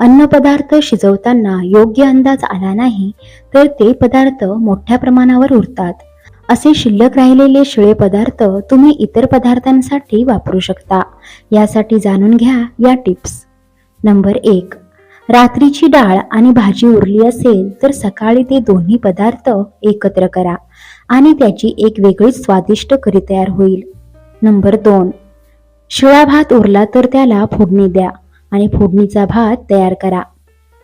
अन्नपदार्थ शिजवताना योग्य अंदाज आला नाही तर ते पदार्थ मोठ्या प्रमाणावर उरतात. असे शिल्लक राहिलेले शिळे पदार्थ तुम्ही इतर पदार्थांसाठी वापरू शकता. यासाठी जाणून घ्या या टिप्स. नंबर एक. रात्रीची डाळ आणि भाजी उरली असेल तर सकाळी ते दोन्ही पदार्थ एकत्र करा आणि त्याची एक वेगळीच स्वादिष्ट करी तयार होईल. नंबर दोन. शिळा भात उरला तर त्याला फोडणी द्या. आणि फोडणीचा भात तयार करा.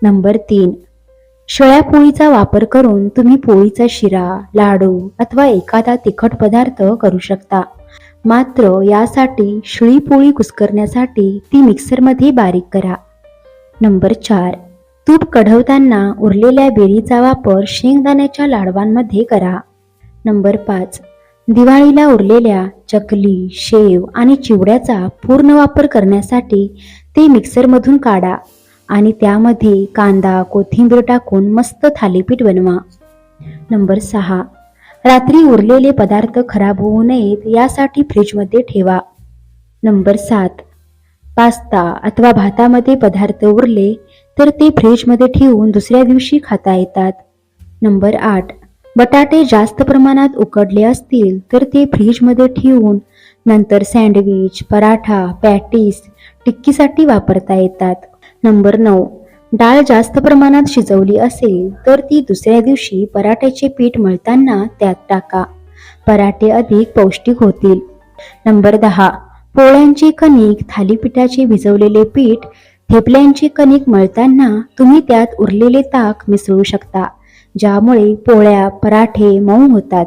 नंबर तीन. शिळ्या पोळीचा वापर करून तुम्ही पोळीचा शिरा लाडू अथवा एखादा तिखट पदार्थ करू शकता. मात्र यासाठी शिळी पोळी कुस्करण्यासाठी ती मिक्सरमध्ये बारीक करा. नंबर चार. तूप कढवताना उरलेल्या बेरीचा वापर शेंगदाण्याच्या लाडवांमध्ये करा. नंबर पाच. दिवाळीला उरलेल्या चकली शेव आणि चिवड्याचा पूर्ण वापर करण्यासाठी ते मिक्सरमधून काढा आणि त्यामध्ये कांदा कोथिंबीर टाकून मस्त थालीपीठ बनवा. नंबर सहा. रात्री उरलेले पदार्थ खराब होऊ नयेत यासाठी फ्रीजमध्ये ठेवा. नंबर सात. पास्ता अथवा भातामध्ये पदार्थ उरले तर ते फ्रीजमध्ये ठेवून दुसऱ्या दिवशी खाता येतात. नंबर आठ. बटाटे जास्त प्रमाणात उकडले असतील तर ते फ्रीजमध्ये ठेवून नंतर सँडविच पराठा पॅटीस टिक्कीसाठी वापरता येतात. नंबर नऊ डाळ जास्त प्रमाणात शिजवली असेल तर ती दुसऱ्या दिवशी पराठ्याचे पीठ मळताना त्यात टाका. पराठे अधिक पौष्टिक होतील. नंबर दहा पोळ्यांचे कणिक थालीपीठाचे भिजवलेले पीठ थेपल्यांचे कणिक मळताना तुम्ही त्यात उरलेले ताक मिसळू शकता ज्यामुळे पोळ्या पराठे मऊ होतात.